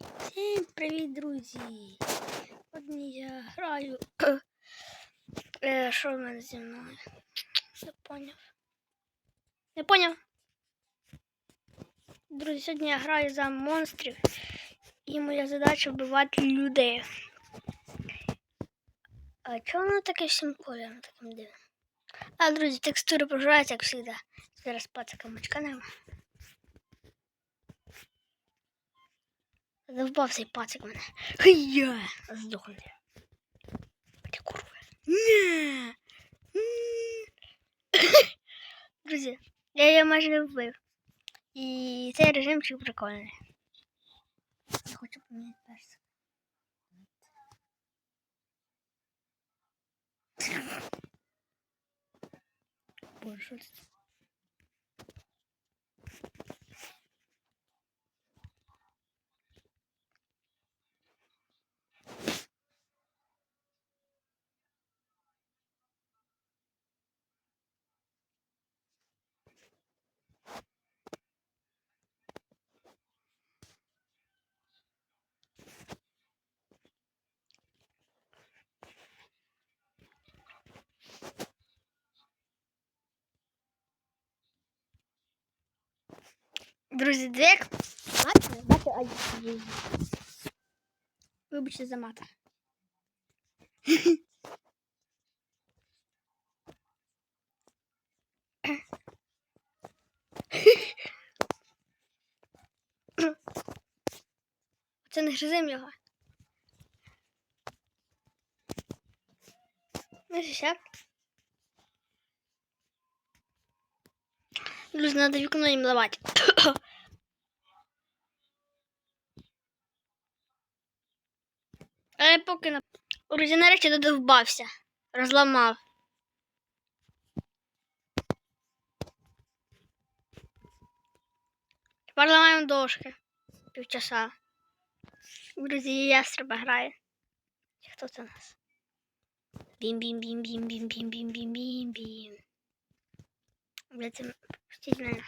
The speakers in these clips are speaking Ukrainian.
Всім привіт, друзі! Сьогодні я граю. Е, що в мене зі мною? Не поняв. Не поняв. Друзі, сьогодні я граю за монстрів. І моя задача вбивати людей. А чого воно таке всім кольором таким дивним? А, друзі, текстури проживаються, як завжди. Зараз пацака мочканемо. Завбав цей пацик мене. Хия! Здохне. Ти курва. Ні. Друзі, я її майже не вбив. І цей режимчик прикольний. Я хочу поміняти персик. Боже, що це? Друзі, двек. Бачите, бачите, ай, ай. Вибачте за мата. Це не гризим його. Ну, сяк. Друзі, треба вікно їм ламати. Але поки на Друзі, нарешті додовбався. Розламав. Тепер ламаємо дошки. Півчаса. Друзі, ястреба грає. Хто це у нас? Бім-бім-бім-бім-бім-бім-бім-бім-бім. Бля, це пустіть мене.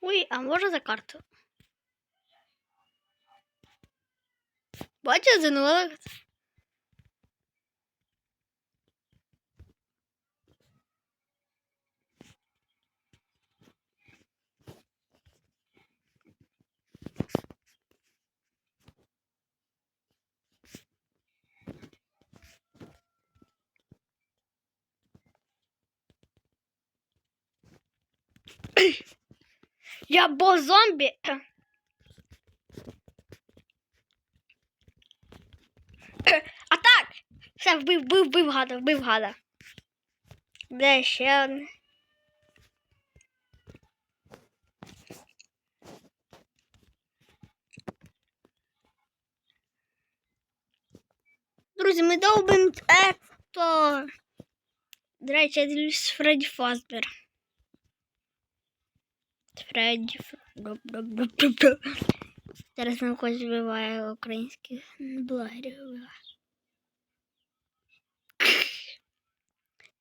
Ой, а може за карту? Бачу, занула. Я бо зомбі. А так! Все, вбив, вбив, вбив гада, вбив гада. Де ще одне? Друзі, ми довбим ето. До речі, я дивлюсь Фредді Фазбер. Фредді. Зараз нам хтось вбиває українських блогерів.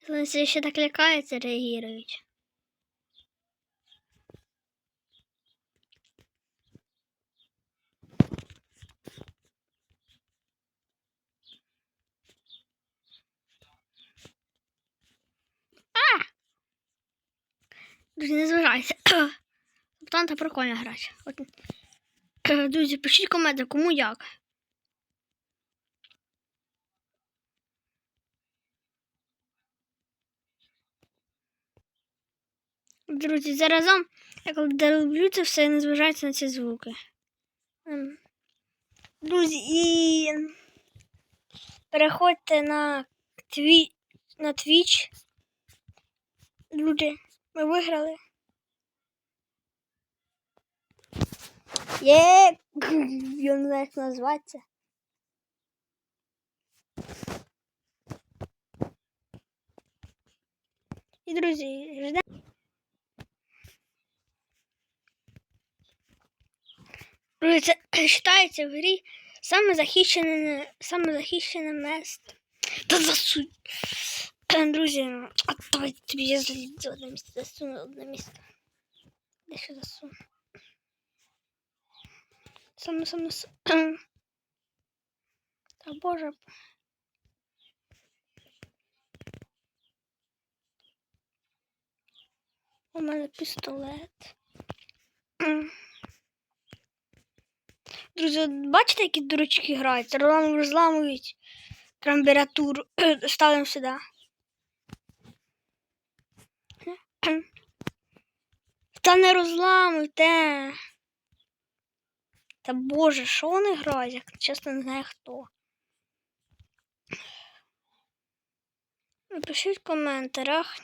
Вони ще так лякаються, реагують. Друзі, не зважайся. Танта прикольно грати. От, друзі, пишіть коменти, кому як. Друзі, заразом, я коли роблю це все, не зважається на ці звуки. Ем, Друзі, і переходьте на тві... на Twitch. Люди, ми виграли. Є, я не знаю, як назватися. І, друзі, ждемо. Це вважається в грі саме захищене, саме захищене місто. Та засунь. Друзі, а давай тобі я злізу одне місце, засуну одне місце. Де ще засуну? Саме саме с- Та боже. У мене пістолет. Друзі, бачите, які дурачки грають? Розламують, розламують температуру. Ставимо сюди. Та не розламуйте. Та боже, що вони грають? Я чесно не знаю хто. Напишіть в коментарях,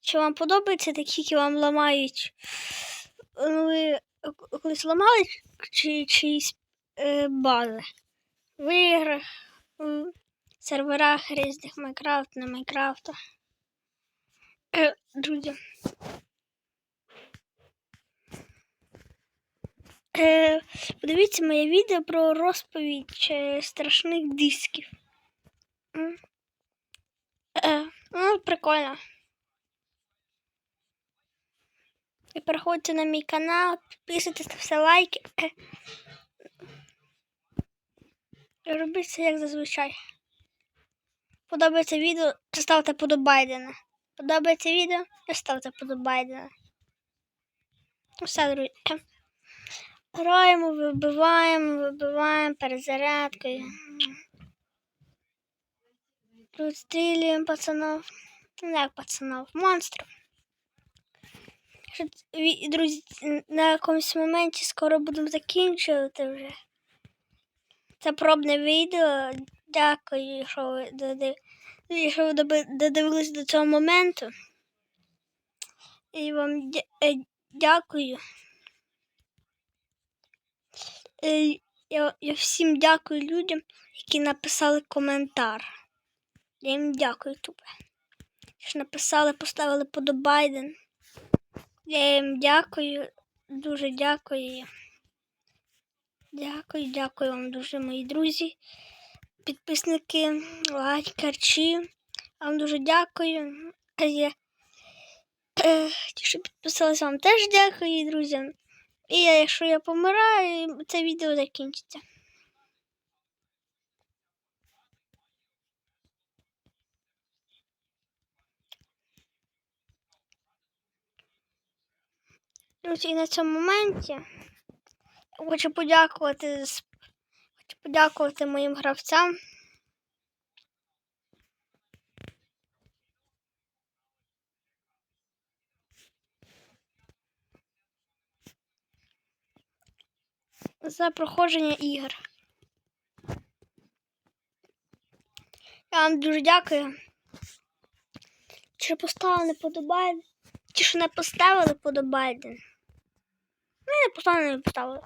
чи вам подобається такі, які вам ламають. Ну, ви колись ламали чи чиїсь е, бази в іграх, в серверах різних Майнкрафт, не Майнкрафта. Е, Друзі. Подивіться моє відео про розповідь е, страшних дисків. Е, ну, прикольно. І переходьте на мій канал, підписуйтесь, ставте лайки. Робіть це як зазвичай. Подобається відео, ставте подобайдена. Подобається відео, ставте подобайдена. Все, друзі. Граємо, вибиваємо, вибиваємо перезарядкою. Розстрілюємо пацанов. Ну, як пацанов, монстрів. Друзі, на якомусь моменті скоро будемо закінчувати вже. Це пробне відео. Дякую, що ви додив- що ви додивились до цього моменту. І вам е, дякую. Е, Я, я всім дякую людям, які написали коментар. Я їм дякую тупе. Що написали, поставили подобайден. Я їм дякую, дуже дякую. Дякую, дякую вам дуже, мої друзі, підписники, лайкарчі. Вам дуже дякую. Ті, що підписалися, вам теж дякую, друзі. І я, якщо я помираю, це відео закінчиться. Друзі, і на цьому моменті хочу подякувати, хочу подякувати моїм гравцям. За проходження ігор. Я вам дуже дякую. Чи поставили подобайден? Ті, що не поставили подобайден. Ну, і не поставили, не поставили.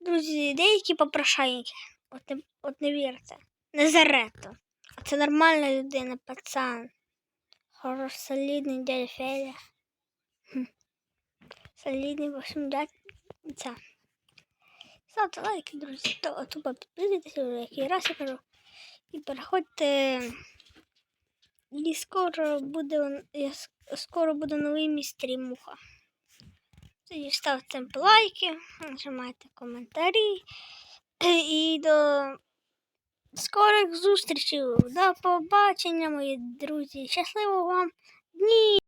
Друзі, деякі попрошайники. От не, от не вірте. Не зарето. А це нормальна людина, пацан. Хорош, солідний дядя Федя. Солідний, в общем. Ставте лайки, друзі. То, тупо підписуйтесь, який раз я кажу. І переходьте. І скоро буде, скоро буде новий мій стрімуха. Тоді ставте лайки, нажимайте коментарі. І до скорих зустрічей. До побачення, мої друзі. Щасливого вам дні!